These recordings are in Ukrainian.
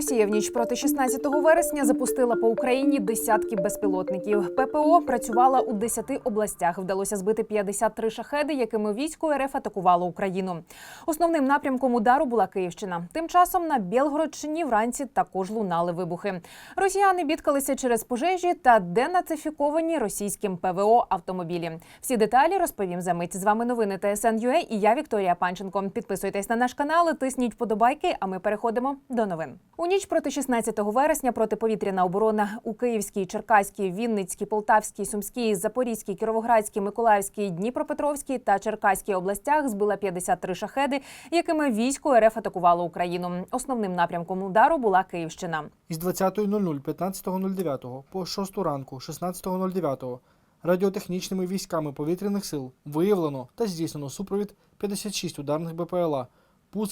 Росія в ніч проти 16 вересня запустила по Україні десятки безпілотників. ППО працювала у 10 областях. Вдалося збити 53 шахеди, якими військо РФ атакувало Україну. Основним напрямком удару була Київщина. Тим часом на Білгородщині вранці також лунали вибухи. Росіяни бідкалися через пожежі та денацифіковані російським ПВО автомобілі. Всі деталі розповім за мить. З вами новини ТСН.UA і я Вікторія Панченко. Підписуйтесь на наш канал, тисніть вподобайки. А ми переходимо до новин. Ніч проти 16 вересня протиповітряна оборона у Київській, Черкаській, Вінницькій, Полтавській, Сумській, Запорізькій, Кіровоградській, Миколаївській, Дніпропетровській та Черкаській областях збила 53 шахеди, якими військо РФ атакувало Україну. Основним напрямком удару була Київщина. Із 20.00 15.09 по 6 ранку 16.09 радіотехнічними військами повітряних сил виявлено та здійснено супровід 56 ударних БПЛА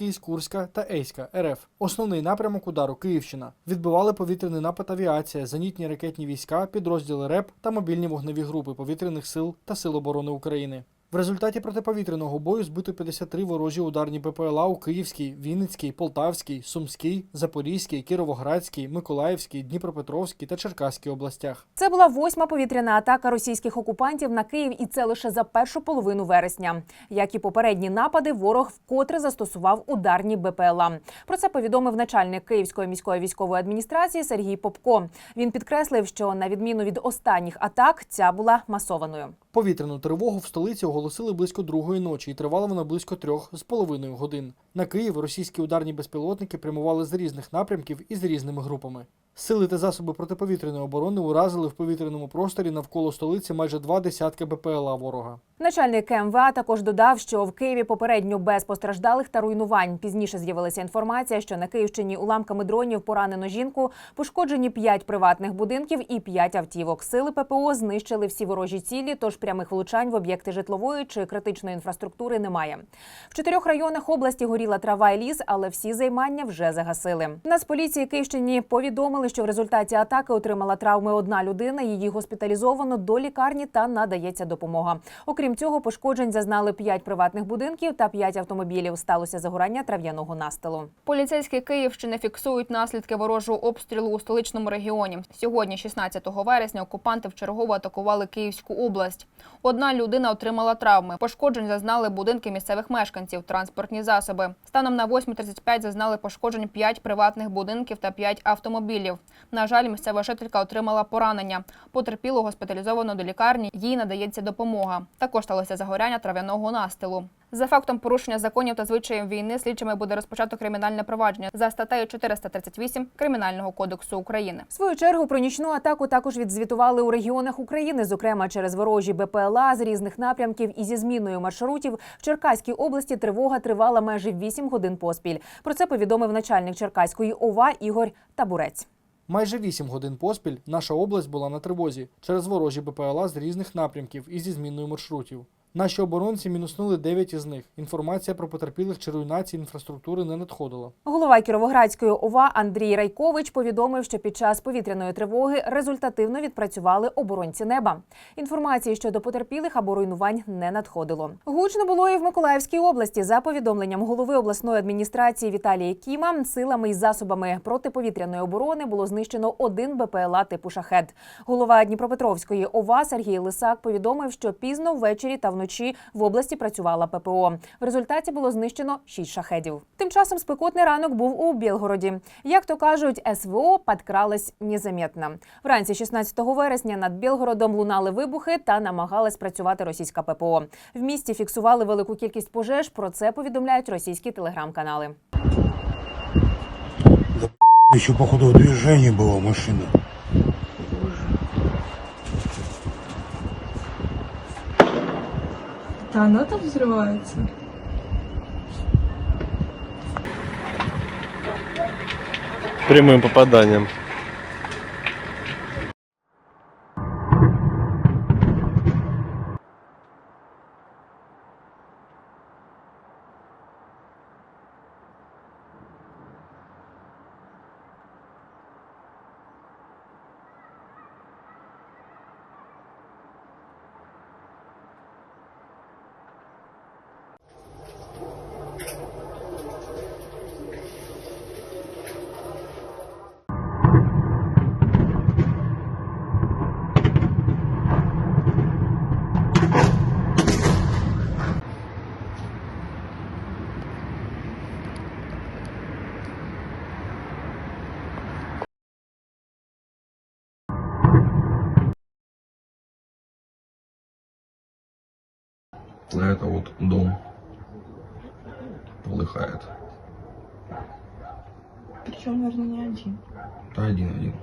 Із Курська та Ейська РФ. Основний напрямок удару Київщина. Відбивали повітряний напад авіація, зенітні ракетні війська, підрозділи РЕП та мобільні вогневі групи повітряних сил та Сил оборони України. В результаті протиповітряного бою збито 53 ворожі ударні БПЛА у Київській, Вінницькій, Полтавській, Сумській, Запорізькій, Кіровоградській, Миколаївській, Дніпропетровській та Черкаській областях. Це була восьма повітряна атака російських окупантів на Київ, і це лише за першу половину вересня. Як і попередні напади, ворог вкотре застосував ударні БПЛА. Про це повідомив начальник Київської міської військової адміністрації Сергій Попко. Він підкреслив, що на відміну від останніх атак, ця була масованою. Повітряну тривогу в столиці оголосили близько другої ночі, і тривала вона близько трьох з половиною годин. На Київ російські ударні безпілотники прямували з різних напрямків і з різними групами. Сили та засоби протиповітряної оборони уразили в повітряному просторі навколо столиці майже два десятки БПЛА ворога. Начальник МВА також додав, що в Києві попередньо без постраждалих та руйнувань. Пізніше з'явилася інформація, що на Київщині уламками дронів поранено жінку, пошкоджені п'ять приватних будинків і п'ять автівок. Сили ППО знищили всі ворожі цілі, тож прямих влучань в об'єкти житлової чи критичної інфраструктури немає. В чотирьох районах області горіла трава і ліс, але всі займання вже загасили. Нацполіції Київщині повідомили, що в результаті атаки отримала травми одна людина. Її госпіталізовано до лікарні та надається допомога. Окрім цього, пошкоджень зазнали п'ять приватних будинків та п'ять автомобілів. Сталося загорання трав'яного настилу. Поліцейські Київщини фіксують наслідки ворожого обстрілу у столичному регіоні. Сьогодні, 16 вересня, окупанти вчергово атакували Київську область. Одна людина отримала травми. Пошкоджень зазнали будинки місцевих мешканців, транспортні засоби. Станом на 8.35 зазнали пошкоджень 5 приватних будинків та 5 автомобілів. На жаль, місцева жителька отримала поранення. Потерпілу госпіталізовано до лікарні. Їй надається допомога. Також сталося загоряння трав'яного настилу. За фактом порушення законів та звичаїв війни слідчими буде розпочато кримінальне провадження за статтею 438 Кримінального кодексу України. В свою чергу про нічну атаку також відзвітували у регіонах України, зокрема через ворожі БПЛА з різних напрямків і зі зміною маршрутів. В Черкаській області тривога тривала майже 8 годин поспіль. Про це повідомив начальник Черкаської ОВА Ігор Табурець. Майже 8 годин поспіль наша область була на тривозі через ворожі БПЛА з різних напрямків і зі зміною маршрутів. Наші оборонці мінуснули 9 із них. Інформація про потерпілих чи руйнації інфраструктури не надходила. Голова Кіровоградської ОВА Андрій Райкович повідомив, що під час повітряної тривоги результативно відпрацювали оборонці неба. Інформації щодо потерпілих або руйнувань не надходило. Гучно було і в Миколаївській області. За повідомленням голови обласної адміністрації Віталія Кіма, силами і засобами протиповітряної оборони було знищено один БПЛА типу шахет. Голова Дніпропетровської ОВА Сергій Лисак повідомив, що пізно ввечері та вночі в області працювала ППО. В результаті було знищено шість шахедів. Тим часом спекотний ранок був у Білгороді. Як то кажуть, СВО підкралась незаметно. Вранці 16 вересня над Білгородом лунали вибухи та намагалась працювати російська ППО. В місті фіксували велику кількість пожеж. Про це повідомляють російські телеграм-канали. Еще походу в движении была Да она там взрывается. прямым попаданием. А это вот дом полыхает. Причем, наверное, не один. Да один-один.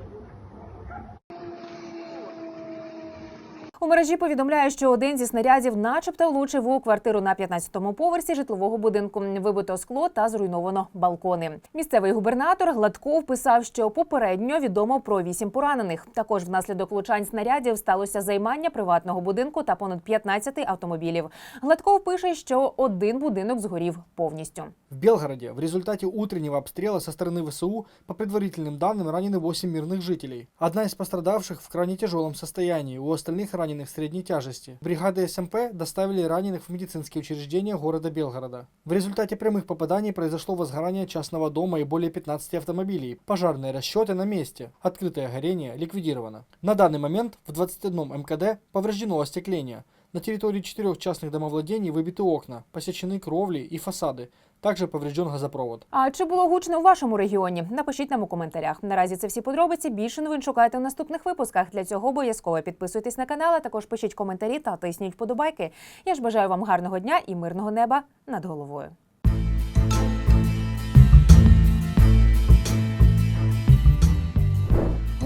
У мережі повідомляють, що один зі снарядів, начебто, влучив у квартиру на 15-му поверсі житлового будинку. Вибито скло та зруйновано балкони. Місцевий губернатор Гладков писав, що попередньо відомо про вісім поранених. Також внаслідок влучань снарядів сталося займання приватного будинку та понад 15 автомобілів. Гладков пише, що один будинок згорів повністю. В Белгороде в результате утреннего обстрела со стороны ВСУ, по предварительным данным, ранены 8 мирных жителей. Одна из пострадавших в крайне тяжелом состоянии, у остальных раненых средней тяжести. Бригады СМП доставили раненых в медицинские учреждения города Белгорода. В результате прямых попаданий произошло возгорание частного дома и более 15 автомобилей. Пожарные расчеты на месте. Открытое горение ликвидировано. На данный момент в 21 МКД повреждено остекление. На территории четырех частных домовладений выбиты окна, посечены кровли и фасады. Также поврежден газопровод. А чи було гучно у вашому регіоні? Напишіть нам у коментарях. Наразі це всі подробиці. Більше новин шукайте в наступних випусках. Для цього обов'язково підписуйтесь на канал, а також пишіть коментарі та тисніть вподобайки. Я ж бажаю вам гарного дня і мирного неба над головою.